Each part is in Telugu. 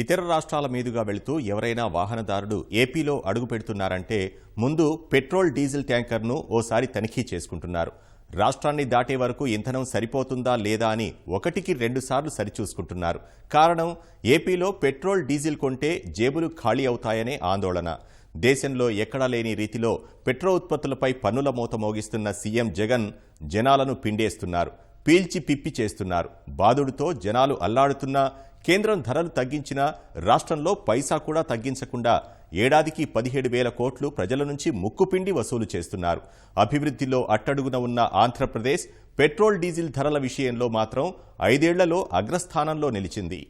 ఇతర రాష్ట్రాల మీదుగా వెళుతూ ఎవరైనా వాహనదారుడు ఏపీలో అడుగు పెడుతున్నారంటే ముందు పెట్రోల్ డీజిల్ ట్యాంకర్ను ఓసారి తనిఖీ చేసుకుంటున్నారు. రాష్ట్రాన్ని దాటే వరకు ఇంధనం సరిపోతుందా లేదా అని ఒకటికి రెండుసార్లు సరిచూసుకుంటున్నారు. కారణం ఏపీలో పెట్రోల్ డీజిల్ కొంటే జేబులు ఖాళీ అవుతాయనే ఆందోళన. దేశంలో ఎక్కడా లేని రీతిలో పెట్రో ఉత్పత్తులపై పన్నుల మూత మోగిస్తున్న సీఎం జగన్ జనాలను పిండేస్తున్నారు. పీల్చి పిప్పి చేస్తున్నారు. బాదుడుతో జనాలు అల్లాడుతున్నా కేంద్రం ధరలు తగ్గించినా రాష్ట్రంలో పైసా కూడా తగ్గించకుండా ఏడాదికి పదిహేడు వేల కోట్లు ప్రజల నుంచి ముక్కుపిండి వసూలు చేస్తున్నారు. అభివృద్ధిలో అట్టడుగున ఉన్న ఆంధ్రప్రదేశ్ పెట్రోల్ డీజిల్ ధరల విషయంలో మాత్రం ఐదేళ్ళలో అగ్రస్థానంలో నిలిచింది.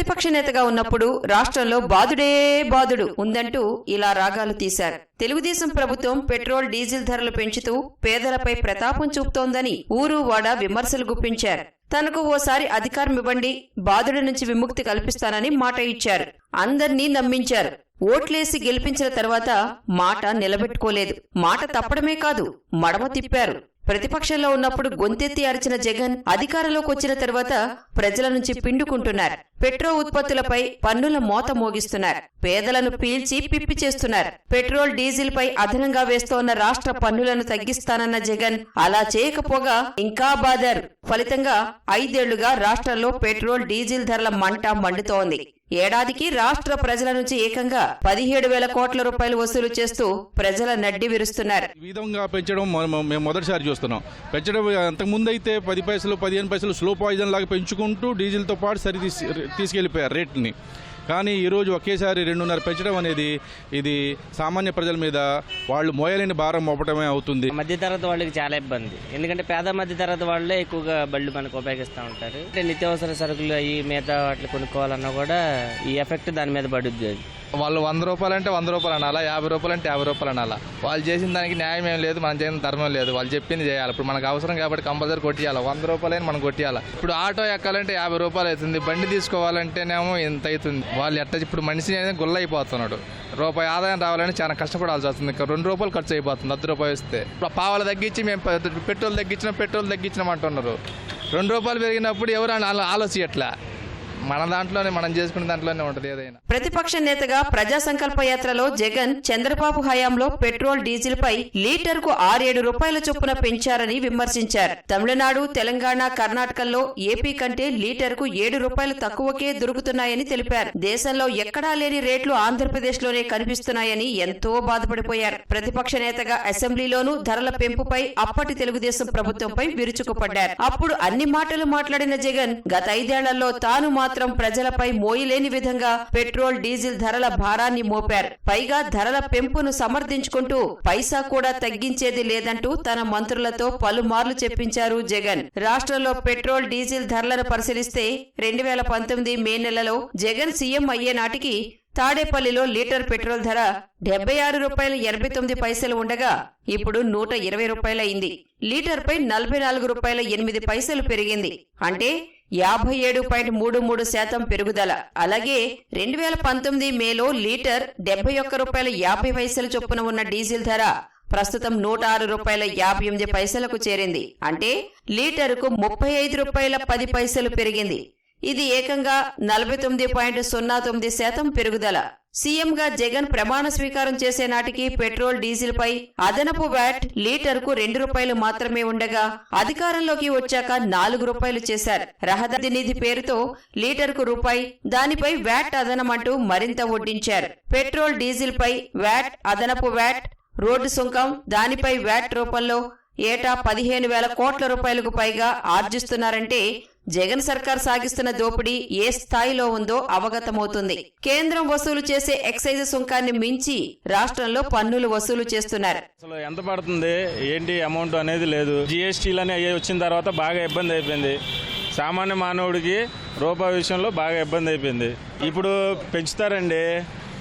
ప్రతిపక్ష నేతగా ఉన్నప్పుడు రాష్ట్రంలో బాదుడే బాదుడు ఉందంటూ ఇలా రాగాలు తీశారు. తెలుగుదేశం ప్రభుత్వం పెట్రోల్ డీజిల్ ధరలు పెంచుతూ పేదలపై ప్రతాపం చూపుతోందని ఊరు వాడ విమర్శలు గుప్పించారు. తనకు ఓసారి అధికారం ఇవ్వండి బాదుడి నుంచి విముక్తి కల్పిస్తానని మాట ఇచ్చారు. అందర్నీ నమ్మించారు. ఓట్లేసి గెలిపించిన తర్వాత మాట నిలబెట్టుకోలేదు. మాట తప్పడమే కాదు మడమ తిప్పారు. ప్రతిపక్షంలో ఉన్నప్పుడు గొంతెత్తి అరిచిన జగన్ అధికారంలోకి వచ్చిన తర్వాత ప్రజల నుంచి పిండుకుంటున్నారు. పెట్రో ఉత్పత్తులపై పన్నుల మోత మోగిస్తున్నారు. పేదలను పీల్చి పిప్పి చేస్తున్నారు. పెట్రోల్ డీజిల్ పై అదనంగా వేస్తోన్న రాష్ట్ర పన్నులను తగ్గిస్తానన్న జగన్ అలా చేయకపోగా ఇంకా బాదారు. ఫలితంగా ఐదేళ్ళుగా రాష్ట్రంలో పెట్రోల్ డీజిల్ ధరల మంట మండుతోంది. ఏడాదికి రాష్ట్ర ప్రజల నుంచి ఏకంగా పదిహేడు వేల కోట్ల రూపాయలు వసూలు చేస్తూ ప్రజల నడ్డి విరుస్తున్నారు. విధంగా పెంచడం మేము మొదటిసారి చూస్తున్నాం. పెంచడం అంతకుముందు అయితే పది పైసలు పదిహేను పైసలు స్లో పాయిజన్ లాగా పెంచుకుంటూ డీజిల్తో పాటు సరి తీసుకెళ్ళిపోయారు రేట్ని. కానీ ఈరోజు ఒకేసారి రెండున్నర పెంచడం అనేది ఇది సామాన్య ప్రజల మీద వాళ్ళు మోయలేని భారం మోపటమే అవుతుంది. మధ్య తరగతి వాళ్ళకి చాలా ఇబ్బంది. ఎందుకంటే పేద మధ్య తరగతి వాళ్ళే ఎక్కువగా బళ్ళు మనకు ఉపయోగిస్తూ ఉంటారు. అంటే నిత్యావసర సరుకులు అవి మిగతా వాటిని కొనుక్కోవాలన్నా కూడా ఈ ఎఫెక్ట్ దాని మీద పడుద్ది అది. వాళ్ళు వంద రూపాయలు అంటే వంద రూపాయలు అనాలా యాభై రూపాయలు అంటే యాభై రూపాయలు అనాలా. వాళ్ళు చేసిన దానికి న్యాయం ఏం లేదు మనం చేసిన ధర్మం లేదు. వాళ్ళు చెప్పింది చేయాలి. ఇప్పుడు మనకు అవసరం కాబట్టి కంపల్సరీ కొట్టియాలి. వంద రూపాయలైనా మనం కొట్టియాలి. ఇప్పుడు ఆటో ఎక్కాలంటే యాభై రూపాయలు అవుతుంది. బండి తీసుకోవాలంటేనేమో ఇంత అవుతుంది. వాళ్ళు ఎట్ట ఇప్పుడు మనిషి అనేది గుల్ల అయిపోతున్నాడు రూపాయి ఆదాయం రావాలని చాలా కష్టపడాల్సి వస్తుంది. ఇంకా రెండు రూపాయలు ఖర్చు అయిపోతుంది అర్ధ రూపాయి వస్తే. ఇప్పుడు తగ్గించి మేము పెట్రోల్ తగ్గించినాం పెట్రోల్ తగ్గించినాం అంటున్నారు. రెండు రూపాయలు పెరిగినప్పుడు ఎవరు ఆలోచించట్లే మన దాంట్లోనే మనం చేసుకునే దాంట్లోనే ఉంటది ఏదైనా. ప్రతిపక్ష నేతగా ప్రజా సంకల్ప యాత్రలో జగన్ చంద్రబాబు హయాంలో పెట్రోల్ డీజిల్ పై లీటర్కు ఆరేడు రూపాయల చొప్పున పెంచారని విమర్శించారు. తమిళనాడు తెలంగాణ కర్ణాటకల్లో ఏపీ కంటే లీటర్కు ఏడు రూపాయలు తక్కువకే దొరుకుతున్నాయని తెలిపారు. దేశంలో ఎక్కడా లేని రేట్లు ఆంధ్రప్రదేశ్లోనే కనిపిస్తున్నాయని ఎంతో బాధపడిపోయారు. ప్రతిపక్ష నేతగా అసెంబ్లీలోనూ ధరల పెంపుపై అప్పటి తెలుగుదేశం ప్రభుత్వంపై విరుచుకుపడ్డారు. అప్పుడు అన్ని మాటలు మాట్లాడిన జగన్ గత ఐదేళ్ళలో తాను మాత్రం ప్రజలపై మోయలేని విధంగా పెట్రోల్ డీజిల్ ధరల భారాన్ని మోపారు. పైగా ధరల పెంపును సమర్థించుకుంటూ పైసా కూడా తగ్గించేది లేదంటూ తన మంత్రులతో పలుమార్లు చెప్పించారు జగన్. రాష్ట్రంలో పెట్రోల్ డీజిల్ ధరలను పరిశీలిస్తే రెండు వేల పంతొమ్మిది మే నెలలో జగన్ సీఎం అయ్యే నాటికి తాడేపల్లిలో లీటర్ పెట్రోల్ ధర డెబ్బై ఆరు రూపాయల ఎనభై తొమ్మిది పైసలు ఉండగా ఇప్పుడు నూట ఇరవై రూపాయలయింది. లీటర్పై నలభై నాలుగు రూపాయల ఎనిమిది పైసలు పెరిగింది. అంటే యాభై ఏడు పాయింట్ మూడు మూడు శాతం పెరుగుదల. అలాగే రెండు వేల పంతొమ్మిది మేలో లీటర్ డెబ్బై ఒక్క రూపాయల యాభై పైసలు చొప్పున ఉన్న డీజిల్ ధర ప్రస్తుతం నూట ఆరు రూపాయల యాభై ఎనిమిది పైసలకు చేరింది. అంటే లీటరుకు ముప్పై ఐదు రూపాయల పది పైసలు పెరిగింది. ఇది ఏకంగా నలభై తొమ్మిది పాయింట్ సున్నా తొమ్మిది శాతం పెరుగుదల. సీఎంగా జగన్ ప్రమాణ స్వీకారం చేసే నాటికి పెట్రోల్ డీజిల్ పై అదనపు వ్యాట్ లీటర్కు రెండు రూపాయలు మాత్రమే ఉండగా అధికారంలోకి వచ్చాక నాలుగు రూపాయలు చేశారు. రహదారి నిధి పేరుతో లీటర్కు రూపాయి దానిపై వ్యాట్ అదనమంటూ మరింత వడ్డించారు. పెట్రోల్ డీజిల్ పై వ్యాట్ అదనపు వ్యాట్ రోడ్డు సుంకం దానిపై వ్యాట్ రూపంలో ఏటా పదిహేను వేల కోట్ల రూపాయలకు పైగా ఆర్జిస్తున్నారంటే జగన్ సర్కార్ సాగిస్తున్న దోపిడీ ఏ స్థాయిలో ఉందో అవగతమవుతుంది. కేంద్రం వసూలు చేసే ఎక్సైజ్ సుంకాన్ని మించి రాష్ట్రంలో పన్నులు వసూలు చేస్తున్నారు. అసలు ఎంత పడుతుంది? ఏంటి అమౌంట్ అనేది లేదు. జిఎస్టీలని అని అయ్యి వచ్చిన తర్వాత బాగా ఇబ్బంది అయిపోయింది. సామాన్య మానవుడికి రూపాయి విషయంలో బాగా ఇబ్బంది అయిపోయింది. ఇప్పుడు పెంచుతారండి.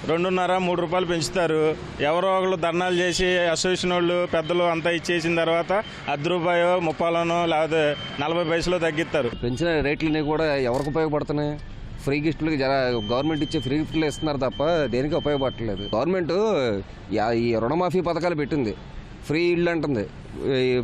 రెండున్నర మూడు రూపాయలు పెంచుతారు. ఎవరో ఒకళ్ళు ధర్నాలు చేసి అసోసియేషన్ వాళ్ళు పెద్దలు అంతా ఇచ్చేసిన తర్వాత అర్ధ రూపాయో ముప్పాలోనో లేకపోతే నలభై పైసలో తగ్గిస్తారు. పెంచిన రేట్లన్నీ కూడా ఎవరికి ఉపయోగపడుతున్నాయి? ఫ్రీ గిఫ్ట్లకి జరా గవర్నమెంట్ ఇచ్చే ఫ్రీ గిఫ్ట్లు ఇస్తున్నారు తప్ప దేనికి ఉపయోగపడట్లేదు. గవర్నమెంట్ ఈ రుణమాఫీ పథకాలు పెట్టింది. ఫ్రీ ఇల్లు అంటుంది.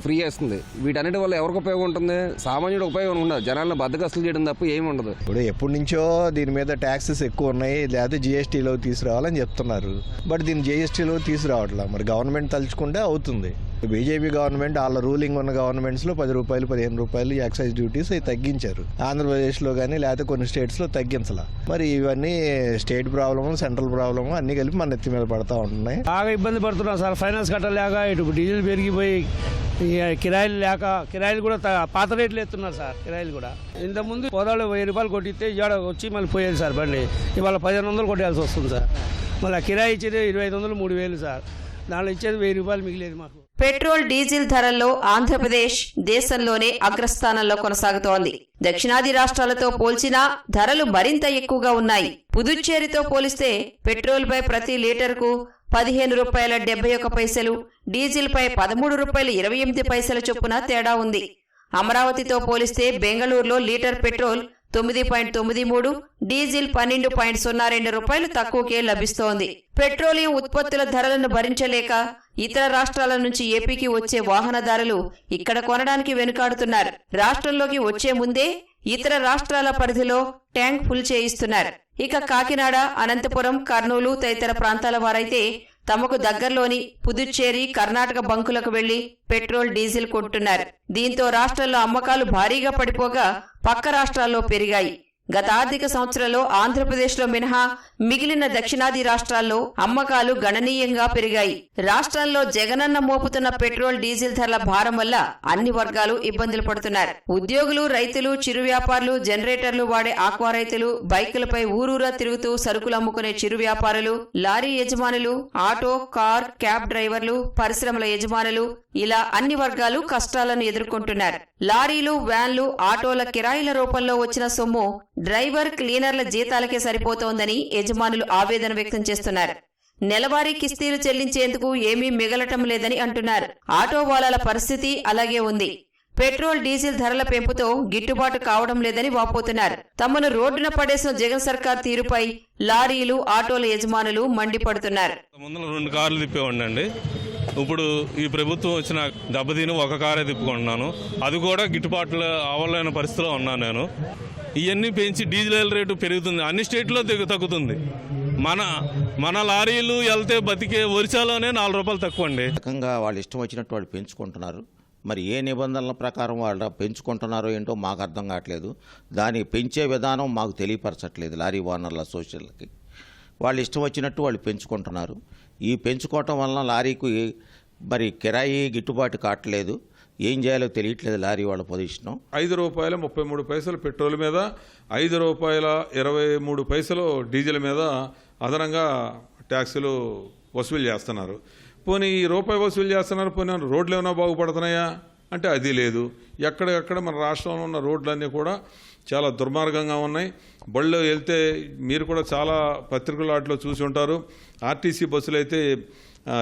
ఫ్రీ చేస్తుంది. వీటన్నిటి వల్ల ఎవరికి ఉపయోగం ఉంటుంది? సామాన్యుడు ఉపయోగం ఉండదు. జనాలను బద్దకస్తులు చేయడం తప్ప ఏమి ఉండదు. ఇప్పుడు ఎప్పటి నుంచో దీని మీద ట్యాక్సెస్ ఎక్కువ ఉన్నాయి. లేకపోతే జిఎస్టీలో తీసుకురావాలని చెప్తున్నారు. బట్ దీన్ని జిఎస్టీలో తీసుకురావట్లేదు మరి గవర్నమెంట్ తలుచుకుంటే అవుతుంది. బీజేపీ గవర్నమెంట్ వాళ్ళ రూలింగ్ ఉన్న గవర్నమెంట్స్లో పది రూపాయలు పదిహేను రూపాయలు ఎక్సైజ్ డ్యూటీస్ అవి తగ్గించారు. ఆంధ్రప్రదేశ్లో కానీ లేకపోతే కొన్ని స్టేట్స్లో తగ్గించాల. మరి ఇవన్నీ స్టేట్ ప్రాబ్లము సెంట్రల్ ప్రాబ్లము అన్నీ కలిపి మన నెత్తి మీద పడతా ఉంటున్నాయి. బాగా ఇబ్బంది పడుతున్నాం సార్. ఫైనాన్స్ కట్టలేక ఇటు డీజిల్ పెరిగిపోయి కిరాయిలు లేక కిరాయిలు కూడా త- పాత రేట్లు ఎత్తున్నారు సార్ కిరాయిలు కూడా. ఇంతకుముందు పోదాళ్ళు వెయ్యి రూపాయలు కొట్టిస్తే ఇవాడ వచ్చి మళ్ళీ పోయేది సార్ బండి. ఇవాళ పదిహేను వందలు కొట్టాల్సి వస్తుంది సార్. మళ్ళీ కిరాయి ఇచ్చేది ఇరవై ఐదు వందలు మూడు వేలు సార్. దాంట్లో ఇచ్చేది వెయ్యి రూపాయలు మిగిలేదు మాకు. పెట్రోల్ డీజిల్ ధరల్లో ఆంధ్రప్రదేశ్ దేశంలోనే అగ్రస్థానంలో కొనసాగుతోంది. దక్షిణాది రాష్ట్రాలతో పోల్చినా ధరలు మరింత ఎక్కువగా ఉన్నాయి. పుదుచ్చేరితో పోలిస్తే పెట్రోల్ పై ప్రతి లీటర్కు పదిహేను రూపాయల డెబ్బై ఒక పైసలు డీజిల్ పై పదమూడు రూపాయల ఇరవై ఎనిమిది పైసల చొప్పున తేడా ఉంది. అమరావతితో పోలిస్తే బెంగళూరులో లీటర్ పెట్రోల్ తొమ్మిది పాయింట్ తొమ్మిది మూడు డీజిల్ పన్నెండు పాయింట్ సున్నా రెండు రూపాయలు తక్కువకే లభిస్తోంది. పెట్రోలియం ఉత్పత్తుల ధరలను భరించలేక ఇతర రాష్ట్రాల నుంచి ఏపీకి వచ్చే వాహనదారులు ఇక్కడ కొనడానికి వెనుకాడుతున్నారు. రాష్ట్రంలోకి వచ్చే ముందే ఇతర రాష్ట్రాల పరిధిలో ట్యాంక్ ఫుల్ చేయిస్తున్నారు. ఇక కాకినాడ అనంతపురం కర్నూలు తదితర ప్రాంతాల వారైతే తమకు దగ్గరలోని పుదుచ్చేరి కర్ణాటక బంకులకు వెళ్ళి పెట్రోల్ డీజిల్ కొంటున్నారు దీంతో రాష్ట్రంలో అమ్మకాలు భారీగా పడిపోగా పక్క రాష్ట్రాల్లో పెరిగాయి. గత ఆర్థిక సంవత్సరంలో ఆంధ్రప్రదేశ్లో మినహా మిగిలిన దక్షిణాది రాష్ట్రాల్లో అమ్మకాలు గణనీయంగా పెరిగాయి. రాష్ట్రంలో జగనన్న మోపుతున్న పెట్రోల్ డీజిల్ ధరల భారం వల్ల అన్ని వర్గాలు ఇబ్బందులు పడుతున్నారు. ఉద్యోగులు రైతులు చిరు వ్యాపారులు జనరేటర్లు వాడే ఆక్వా రైతులు బైకులపై ఊరూరా తిరుగుతూ సరుకులు అమ్ముకునే చిరు వ్యాపారులు లారీ యజమానులు ఆటో కార్ క్యాబ్ డ్రైవర్లు పరిశ్రమల యజమానులు ఇలా అన్ని వర్గాలు కష్టాలను ఎదుర్కొంటున్నారు. లారీలు వ్యాన్లు ఆటోల కిరాయిల రూపంలో వచ్చిన సొమ్ము డ్రైవర్ క్లీనర్ల జీతాలకే సరిపోతోందని యజమానులు ఆవేదన వ్యక్తం చేస్తున్నారు. నెలవారీ కిస్తీలు చెల్లించేందుకు ఏమీ మిగలటం లేదని అంటున్నారు. ఆటో వాలాల పరిస్థితి అలాగే ఉంది. పెట్రోల్ డీజిల్ ధరల పెంపుతో గిట్టుబాటు కావడం లేదని వాపోతున్నారు. తమను రోడ్డున పడేసిన జగన్ సర్కార్ తీరుపై లారీలు ఆటోల యజమానులు మండిపడుతున్నారు. ముందు రెండు కార్లు తిప్పేవాడి ఇప్పుడు ఈ ప్రభుత్వం వచ్చిన దెబ్బతిని ఒక కారే తిప్పుకుంటున్నాను. అది కూడా గిట్టుబాటు అవ్వలేని పరిస్థితిలో ఉన్నాను నేను. ఇవన్నీ పెంచి డీజిల్ రేటు పెరుగుతుంది. అన్ని స్టేట్లో తగ్గుతుంది. మన మన లారీలు వెళ్తే బతికే ఒరిసాలోనే నాలుగు రూపాయలు తక్కువ అండి రకంగా వాళ్ళు ఇష్టం వచ్చినట్టు వాళ్ళు పెంచుకుంటున్నారు. మరి ఏ నిబంధనల ప్రకారం వాళ్ళు పెంచుకుంటున్నారో ఏంటో మాకు అర్థం కావట్లేదు. దాన్ని పెంచే విధానం మాకు తెలియపరచట్లేదు లారీ ఓనర్ల సోషల్కి. వాళ్ళు ఇష్టం వచ్చినట్టు వాళ్ళు పెంచుకుంటున్నారు. ఈ పెంచుకోవటం వలన లారీకి మరి కిరాయి గిట్టుబాటు కావట్లేదు. ఏం చేయాలో తెలియట్లేదు లారీ వాళ్ళ పొజిషను. ఐదు రూపాయల ముప్పై మూడు పైసలు పెట్రోల్ మీద ఐదు రూపాయల ఇరవై మూడు పైసలు డీజిల్ మీద అదనంగా ట్యాక్సులు వసూలు చేస్తున్నారు. పోనీ ఈ రూపాయి వసూలు చేస్తున్నారు పోనీ రోడ్లు ఏమైనా బాగుపడుతున్నాయా? అంటే అది లేదు. ఎక్కడికక్కడ మన రాష్ట్రంలో ఉన్న రోడ్లన్నీ కూడా చాలా దుర్మార్గంగా ఉన్నాయి. బళ్ళు వెళ్తే మీరు కూడా చాలా పత్రికలు వాటిలో చూసి ఉంటారు. ఆర్టీసీ బస్సులు అయితే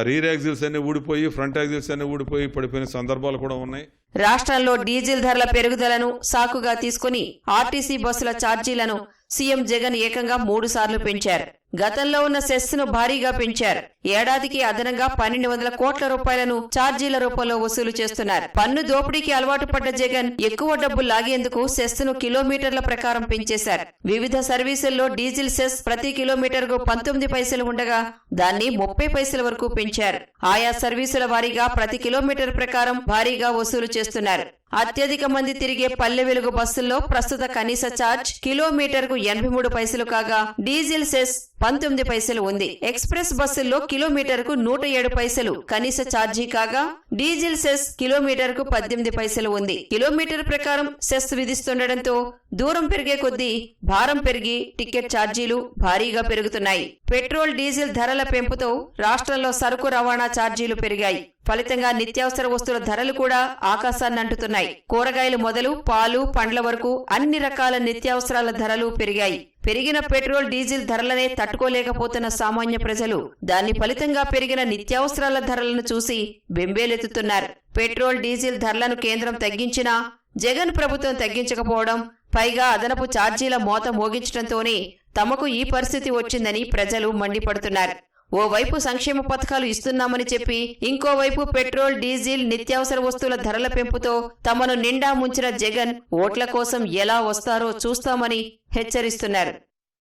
రీర్ యాక్సిల్స్ అన్నీ ఊడిపోయి ఫ్రంట్ యాక్సిల్స్ అన్నీ ఊడిపోయి పడిపోయిన సందర్భాలు కూడా ఉన్నాయి. రాష్ట్రంలో డీజిల్ ధరల పెరుగుదలను సాకుగా తీసుకుని ఆర్టీసీ బస్సుల ఛార్జీలను సీఎం జగన్ ఏకంగా మూడు సార్లు పెంచారు. గతంలో ఉన్న సెస్ను భారీగా పెంచారు. ఏడాదికి అదనంగా పన్నెండు వందల కోట్ల రూపాయలను ఛార్జీల రూపంలో వసూలు చేస్తున్నారు. పన్ను దోపిడీకి అలవాటు పడ్డ జగన్ ఎక్కువ డబ్బు లాగేందుకు సెస్ను కిలోమీటర్ల ప్రకారం పెంచేశారు. వివిధ సర్వీసుల్లో డీజిల్ సెస్ ప్రతి కిలోమీటర్కు పంతొమ్మిది పైసలు ఉండగా దాన్ని ముప్పై పైసల వరకు పెంచారు. ఆయా సర్వీసుల వారీగా ప్రతి కిలోమీటర్ ప్రకారం భారీగా వసూలు చేస్తున్నారు. అత్యధిక మంది తిరిగే పల్లె వెలుగు బస్సుల్లో ప్రస్తుత కనీస ఛార్జ్ కిలోమీటర్కు ఎనభై మూడు పైసలు కాగా డీజిల్ సెస్ పంతొమ్మిది పైసలు ఉంది. ఎక్స్ప్రెస్ బస్సుల్లో కిలోమీటర్కు నూట ఏడు పైసలు కనీస ఛార్జీ కాగా డీజిల్ సెస్ కిలోమీటర్కు పద్దెనిమిది పైసలు ఉంది. కిలోమీటర్ ప్రకారం సెస్ విధిస్తుండటంతో దూరం పెరిగే కొద్దీ భారం పెరిగి టికెట్ ఛార్జీలు భారీగా పెరుగుతున్నాయి. పెట్రోల్ డీజిల్ ధరల పెంపుతో రాష్ట్రంలో సరుకు రవాణా ఛార్జీలు పెరిగాయి. ఫలితంగా నిత్యావసర వస్తువుల ధరలు కూడా ఆకాశాన్ని అంటుతున్నాయి. కూరగాయలు మొదలు పాలు పండ్ల వరకు అన్ని రకాల నిత్యావసరాల ధరలు పెరిగాయి. పెరిగిన పెట్రోల్ డీజిల్ ధరలనే తట్టుకోలేకపోతున్న సామాన్య ప్రజలు దాని ఫలితంగా పెరిగిన నిత్యావసరాల ధరలను చూసి బెంబేలెత్తుతున్నారు. పెట్రోల్ డీజిల్ ధరలను కేంద్రం తగ్గించినా జగన్ ప్రభుత్వం తగ్గించకపోవడం పైగా అదనపు ఛార్జీల మోత మోగించడంతోనే తమకు ఈ పరిస్థితి వచ్చిందని ప్రజలు మండిపడుతున్నారు. ఓవైపు సంక్షేమ పథకాలు ఇస్తున్నామని చెప్పి ఇంకోవైపు పెట్రోల్ డీజిల్ నిత్యావసర వస్తువుల ధరల పెంపుతో తమను నిండా ముంచిన జగన్ ఓట్ల కోసం ఎలా వస్తారో చూస్తామని హెచ్చరిస్తున్నారు.